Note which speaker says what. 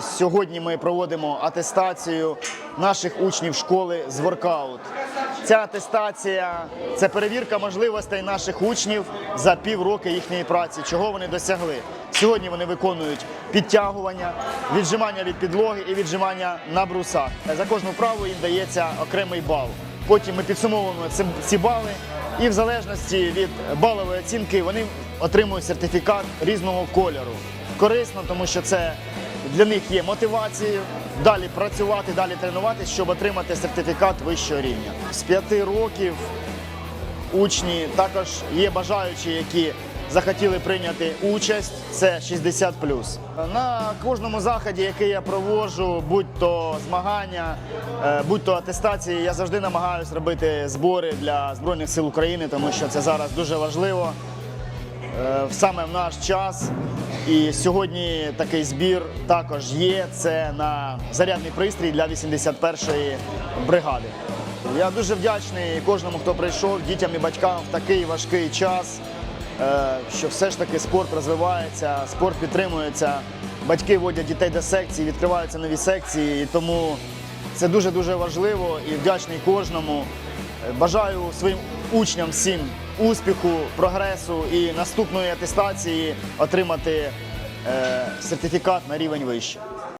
Speaker 1: Сьогодні ми проводимо атестацію наших учнів школи з воркаут. Ця атестація це перевірка можливостей наших учнів за півроку їхньої праці, чого вони досягли. Сьогодні вони виконують підтягування, віджимання від підлоги і віджимання на брусах. За кожну вправу їм дається окремий бал. Потім ми підсумовуємо ці бали, і в залежності від балової оцінки вони отримують сертифікат різного кольору. Корисно, тому що це для них є мотивацією далі працювати, далі тренуватися, щоб отримати сертифікат вищого рівня. З п'яти років учні також є бажаючі, які захотіли прийняти участь. Це 60 На кожному заході, який я проводжу, будь то змагання, е, будь то атестації, я завжди намагаюся робити збори для Збройних сил України, тому що це зараз дуже важливо саме в наш час. І сьогодні такий збір також є. Це на зарядний пристрій для 81-ї бригади. Я дуже вдячний кожному, хто прийшов, дітям і батькам в такий важкий час, е, що все ж таки спорт розвивається, спорт підтримується. Батьки водять дітей до секції, відкриваються нові секції, і тому це дуже дуже важливо і вдячний кожному. Е, Бажаю своїм учням всім успіху, прогресу і наступної атестації отримати е, сертифікат на рівень вище.